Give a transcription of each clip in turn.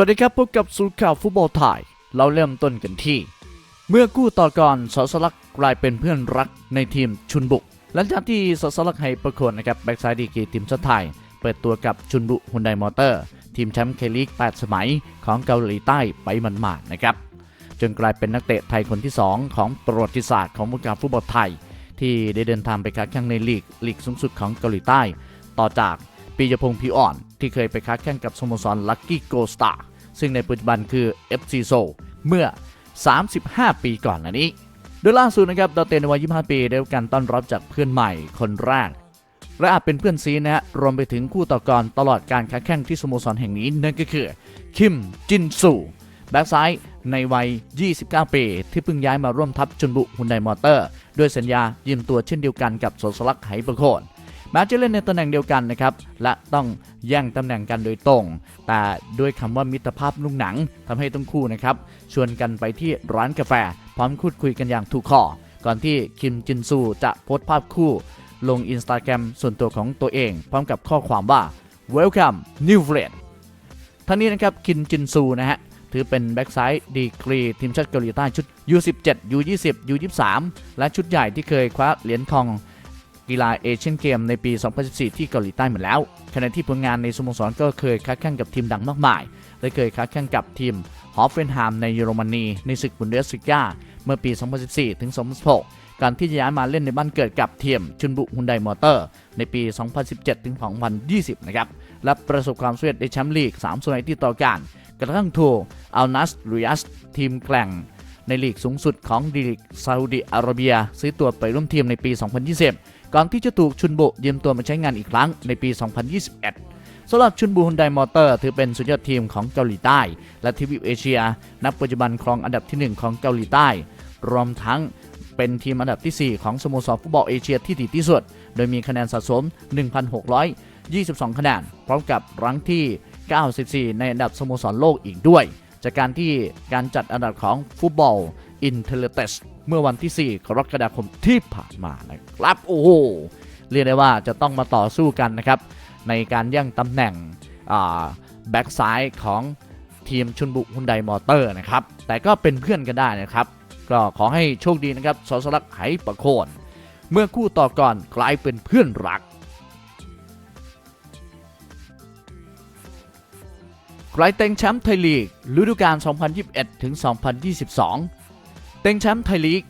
วัสดีครับพบกับสูข่าวฟุตบอลไทย เราเริ่มต้นกันที่ เมื่อกู้ต่อกรสอสลักกลายเป็นเพื่อนรักในทีมชุนบุก หลังจากที่สอสลักษ์ให้ประโคนนะครับแบ็กซ้ายดีกรีทีมชาติไทย เปิดตัวกับชุนบุฮุนไดมอเตอร์ ทีมแชมป์เคลีก 8 สมัยของเกาหลีใต้ไปมันมาดๆนะครับจนกลายเป็นนักเตะไทยคนที่ 2 ของประวัติศาสตร์ของวงการฟุตบอลไทย ที่ได้เดินทางไปค้าแข่งในลีกลีกสูงสุดของเกาหลีใต้ ต่อจาก ปียพงษ์พิอ่อน ที่เคยไปค้าแข่งกับสโมสรลักกี้โกสตาซึ่งในปัจจุบันคือ FC s o เมื่อ 35 ปีก่อนนะนี้โดยล่าสุดนะครับดาวเตนในวัย 25 ปีได้รับการต้อนรับจากเพื่อนใหม่คนแรกและอาจเป็นเพื่อนซีนะฮะรวมไปถึงคู่ต่อกรตลอดการค้าแข่งที่สโมสรแห่งนี้นั่นก็คือ คิมจินซูแบ็กซ้ายในวัย 29 ปี ที่เพิ่งย้ายมาร่วมทัพจุนบุฮุนไดมอเตอร์ ด้วยสัญญายืมตัวเช่นเดียวกันกับโสสลักไหประโคน ม้จะเล่นในตำแหน่งเดียวกันนะครับและต้องแย่งตำแหน่งกันโดยตรง แต่ด้วยคำว่ามิตรภาพลูกหนังทำให้ทั้งคู่นะครับชวนกันไปที่ร้านกาแฟ พร้อมพูดคุยกันอย่างถูกคอก่อนที่คิมจินซูจะโพสต์ภาพคู่ ลงอินสตาแกรมส่วนตัวของตัวเอง พร้อมกับข้อความว่า welcome new friend ท่านนี้นะครับคินจินซูนะฮะถือเป็นแบ็กซ้ายดีกรีทีมชาติเกาหลีใต้ชุด U17 U20 U23 และชุดใหญ่ที่เคยคว้าเหรียญทอง กีฬาเอเชียนเกมในปี 2014 ที่เกาหลีใต้มาแล้วขณะที่ผลงานในสโมสรก็เคยค้าแข่งกับทีมดังมากมาย และเคยค้าแข่งกับทีมฮอฟเฟนไฮมในเยอรมนีในศึกบุนเดสลิก้าเมื่อปี 2014 ถึง 2016ก่อนที่จะย้ายมาเล่นในบ้านเกิดกับทีมชุนบุฮุนไดมอเตอร์ ในปี 2017 ถึง 2020 นะครับ และประสบความสำเร็จในแชมป์ลีก 3 สมัยที่ต่อกัน กระทั่งถูกอัลนัสริยัสทีมแกล่งในลีกสูงสุดของดีลีกซาอุดิอาระเบีย ซื้อตัวไปร่วมทีมในปี 2020 ก่อนที่จะถูกชุนบุยืมตัวมาใช้งานอีกครั้งในปี 2021สำหรับชุนบูฮุนไดมอเตอร์ถือเป็นสุดยอดทีมของเกาหลีใต้ และทีวีเอเชีย นับปัจจุบันครองอันดับทีหนึ่1 ของเกาหลีใต้ รวมทั้งเป็นทีมอันดับทีสี่ 4 ของสโมสรฟุตบอลเอเชียที่ดีที่สุด โดยมีคะแนนสะสม 1,622 คะแนน พร้อมกับรั้งที่ 94 ในอันดับสโมสรโลกอีกด้วย จากการที่การจัดอันดับของฟุตบอล อินเทเลเตสเมื่อวันที่ 4 กรกฎาคมที่ผ่านมานะครับ โอ้โห เรียกได้ว่าจะต้องมาต่อสู้กันนะครับ ในการแย่งตำแหน่งแบ็กซ้ายของทีมชุนบุฮุนไดมอเตอร์นะครับ แต่ก็เป็นเพื่อนกันได้นะครับ ก็ขอให้โชคดีนะครับสอสลักไหประโคน เมื่อคู่ต่อก่อนกลายเป็นเพื่อนรัก ใครเต็งแชมป์ไทยลีกฤดูกาล 2021 ถึง 2022 ต็งแชมป์ไทยลีก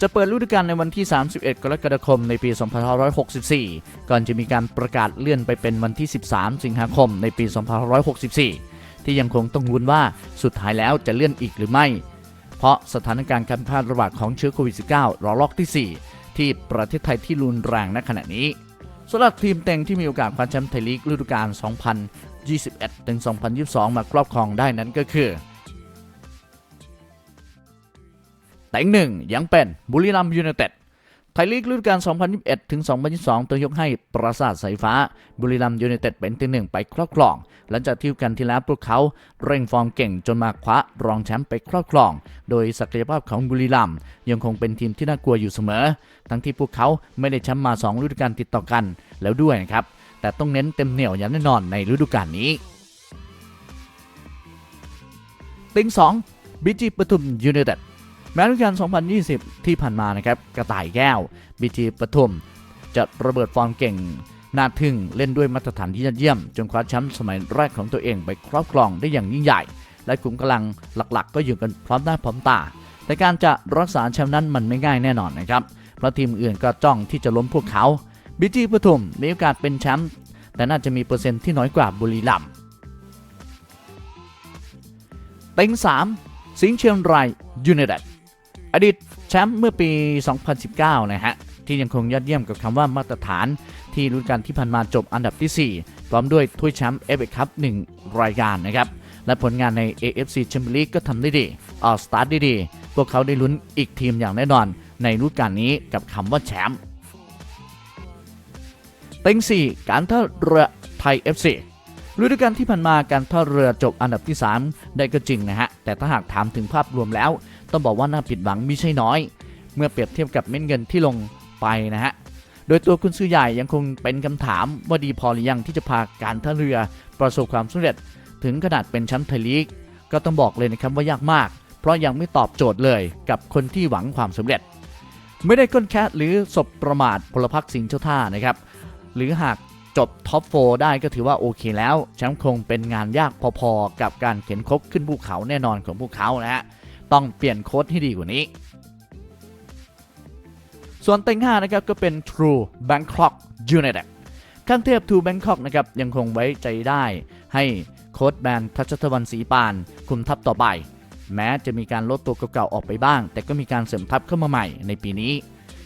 จะเปิดฤดูกาลในวันที่ 31 กรกฎาคมในปี 2564 ก่อนจะมีการประกาศเลื่อนไปเป็นวันที่ 13 สิงหาคมในปี 2564 ที่ยังคงต้องลุ้นว่าสุดท้ายแล้วจะเลื่อนอีกหรือไม่ เพราะสถานการณ์การแพร่ระบาดของเชื้อโควิด -19 ระลอกที่ 4 ที่ประเทศไทยที่รุนแรงณขณะนี้สำหรับทีมเต็งที่มีโอกาสคว้าแชมป์ไทยลีกฤดูกาล 2021-2022 มาครอบครองได้นั้นก็คือ แต่อีกหนึ่งยังเป็นบุรีรัมยูไนเต็ดไทยลีกฤดูกาล 2021 ถึง 2022ต้องยกให้ปราสาทสายฟ้า บุรีรัมยูไนเต็ดเป็นที่หนึ่งไปครอบครอง หลังจากที่กันที่แล้วพวกเขาเร่งฟอร์มเก่งจนมาคว้ารองแชมป์ไปครอบครอง โดยศักยภาพของบุรีรัมย์ยังคงเป็นทีมที่น่ากลัวอยู่เสมอ ทั้งที่พวกเขาไม่ได้แชมป์มา2ฤดูกาลติดต่อกันแล้วด้วยนะครับ แต่ต้องเน้นเต็มเหนี่ยวอย่างแน่นอนในฤดูกาลนี้ ติง2บีจีปทุมยูไนเต็ด แม้ฤดูกาล2020 ที่ผ่านมานะครับกระต่ายแก้วบีจีปทุม จะระเบิดฟอร์มเก่งน่าทึ่งเล่นด้วยมาตรฐานที่ยอดเยี่ยม จนคว้าแชมป์สมัยแรกของตัวเองไปครอบครองได้อย่างยิ่งใหญ่ และกลุ่มกำลังหลักๆ ก็อยู่กันพร้อมหน้าพร้อมตา แต่การจะรักษาแชมป์นั้นมันไม่ง่ายแน่นอนนะครับเพราะทีมอื่นก็จ้องที่จะล้มพวกเขาบีจีปทุมมีโอกาสเป็นแชมป์แต่น่าจะมีเปอร์เซ็นต์ที่น้อยกว่าบุรีรัมย์เต็ง3 สิงห์เชียงรายยูไนเต็ด อดีตแชมป์เมื่อปี 2019 นะฮะ ที่ยังคงยอดเยี่ยมกับคำว่ามาตรฐานที่รุ่นการที่ผ่านมาจบอันดับที่ 4 พร้อมด้วยถ้วยแชมป์เอฟเอคัพ1รายการนะครับ และผลงานใน AFC Champions League ก็ทำได้ดีออกสตาร์ทได้ดี พวกเขาได้ลุ้นอีกทีมอย่างแน่นอนในรุ่นการนี้กับคำว่าแชมป์เต็ง4 การท่าเรือไทย FC ฤดูกาลที่ผ่านมาการท่าเรือจบอันดับที่ 3 ได้ก็จริงนะฮะ แต่ถ้าหากถามถึงภาพรวมแล้ว ต้องบอกว่าน่าผิดหวังมิใช่น้อย เมื่อเปรียบเทียบกับเม็ดเงินที่ลงไปนะฮะโดยตัวคุณซื้อใหญ่ยังคงเป็นคำถามว่าดีพอหรือยังที่จะพาการท่าเรือประสบความสำเร็จ ถึงขนาดเป็นแชมป์ไทยลีกก็ต้องบอกเลยนะครับว่ายากมาก เพราะยังไม่ตอบโจทย์เลยกับคนที่หวังความสำเร็จ ไม่ได้ก้นแคทหรือศพประมาทพลพรรคสิงเจ้าท่านะครับหรือหากจบท็อปโฟได้ก็ถือว่าโอเคแล้วแชมป์คงเป็นงานยากพอๆ กับการเข็นคบขึ้นภูเขาแน่นอนของพวกเขานะฮะ ต้องเปลี่ยนโค้ดให้ดีกว่านี้ ส่วนเต็ง5นะครับก็เป็น True Bangkok United ข้างเทพ True Bangkok นะครับยังคงไว้ใจได้ให้โค้ดแบนทัชตะวันศรีปานคุมทัพต่อไป แม้จะมีการลดตัวเก่าๆออกไปบ้าง แต่ก็มีการเสริมทัพเข้ามาใหม่ในปีนี้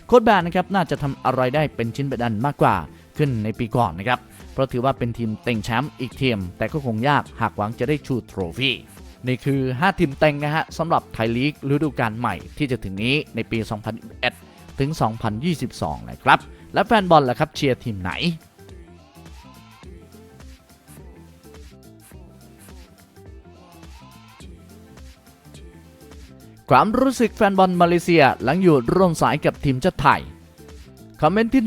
โค้ดแบนนะครับน่าจะทำอะไรได้เป็นชิ้นเป็นอันมากกว่าขึ้นในปีก่อนนะครับ เพราะถือว่าเป็นทีมเต็งแชมป์อีกทีม แต่ก็คงยากหากหวังจะได้ชูโทรฟี่ นี่คือ 5 ทีมเต็งนะฮะสำหรับไทยลีกฤดูกาลใหม่ที่จะถึงนี้ในปี 2021 ถึง 2022 นะครับ และแฟนบอลล่ะครับเชียร์ทีมไหนความรู้สึกแฟนบอลมาเลเซียหลังอยู่ร่วมสายกับทีมชาติไทย คอมเมนต์ที่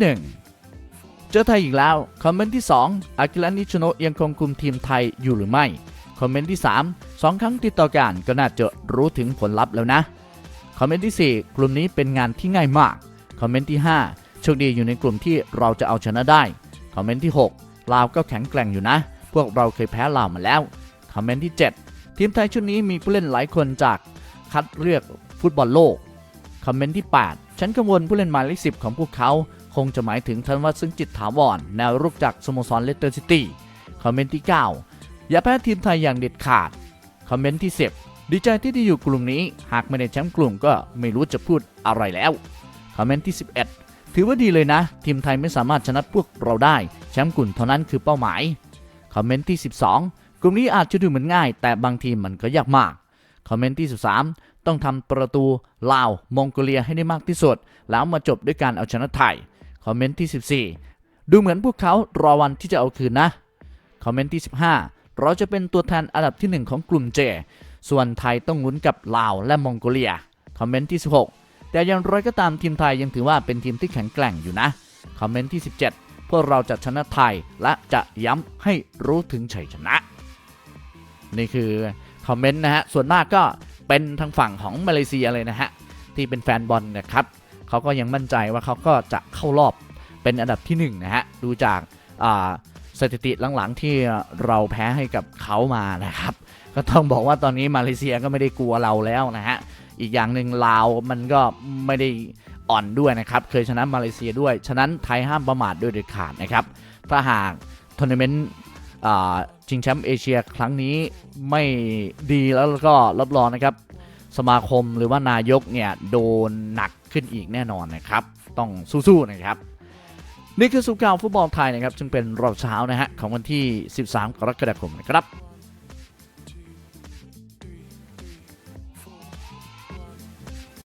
1 เจอไทยอีกแล้ว คอมเมนต์ที่ 2 อากิระนิชโนะยังคงคุมทีมไทยอยู่หรือไม่ อมเมนต์ที่ 3 2 ครั้งติดต่อกันก็น่าจะรู้ถึงผลลัพธ์แล้วนะ คอมเมนต์ที่ 4 กลุ่มนี้เป็นงานที่ง่ายมาก คอมเมนต์ที่ 5 โชคดีอยู่ในกลุ่มที่เราจะเอาชนะได้ คอมเมนต์ที่ 6 ลาวก็แข็งแกร่งอยู่นะ พวกเราเคยแพ้ลาวมาแล้ว คอมเมนต์ที่ 7 ทีมไทยชุดนี้มีผู้เล่นหลายคนจากคัดเลือกฟุตบอลโลก คอมเมนต์ที่ 8 ฉันกังวลผู้เล่นหมายเลขสิบของพวกเขา คงจะหมายถึงธันวัฒน์ซึ่งจิตถาวรแนวรุกจากสโมสรเลสเตอร์ซิตี้ คอมเมนต์ที่ 9 อย่าแพ้ทีมไทยอย่างเด็ดขาด คอมเมนต์ที่10ดีใจที่ได้อยู่กลุ่มนี้ หากไม่ได้แชมป์กลุ่มก็ไม่รู้จะพูดอะไรแล้ว คอมเมนต์ที่ 11 ถือว่าดีเลยนะ ทีมไทยไม่สามารถชนะพวกเราได้ แชมป์กลุ่มเท่านั้นคือเป้าหมาย คอมเมนต์ที่ 12 กลุ่มนี้อาจจะดูเหมือนง่าย แต่บางทีมันก็ยากมาก คอมเมนต์ที่ 13 ต้องทำประตูลาวมองโกเลียให้ได้มากที่สุด แล้วมาจบด้วยการเอาชนะไทย คอมเมนต์ที่ 14 ดูเหมือนพวกเขารอวันที่จะเอาคืนนะ คอมเมนต์ที่ 15 เราจะเป็นตัวแทนอันดับที่ 1 ของกลุ่มเจส่วนไทยต้องลุ้นกับลาวและมองโกเลีย คอมเมนต์ที่ 16 แต่อย่างไรก็ตามทีมไทยยังถือว่าเป็นทีมที่แข็งแกร่งอยู่นะ คอมเมนต์ที่ 17 พวกเราจะชนะไทยและจะย้ำให้รู้ถึงชัยชนะ นี่คือคอมเมนต์นะฮะ ส่วนมากก็เป็นทางฝั่งของมาเลเซียเลยนะฮะ ที่เป็นแฟนบอลนะครับเขาก็ยังมั่นใจว่าเขาก็จะเข้ารอบเป็นอันดับที่1นะฮะ ดูจากอ่า สถิติหลังๆที่เราแพ้ให้กับเขามานะครับ ก็ต้องบอกว่าตอนนี้มาเลเซียก็ไม่ได้กลัวเราแล้วนะฮะอีกอย่างหนึ่งลาวมันก็ไม่ได้อ่อนด้วยนะครับ เคยชนะมาเลเซียด้วย ฉะนั้นไทยห้ามประมาทโดยเด็ดขาดนะครับ ถ้าหากทัวร์นาเมนต์ชิงแชมป์เอเชียครั้งนี้ไม่ดีแล้วก็รับรองนะครับ สมาคมหรือว่านายกเนี่ยโดนหนักขึ้นอีกแน่นอนนะครับ ต้องสู้ๆนะครับ นี่คือสุกาวฟุตบอลไทยนะครับ ซึ่งเป็นรอบเช้านะฮะของวันที่ 13 กรกฎาคมนะครับ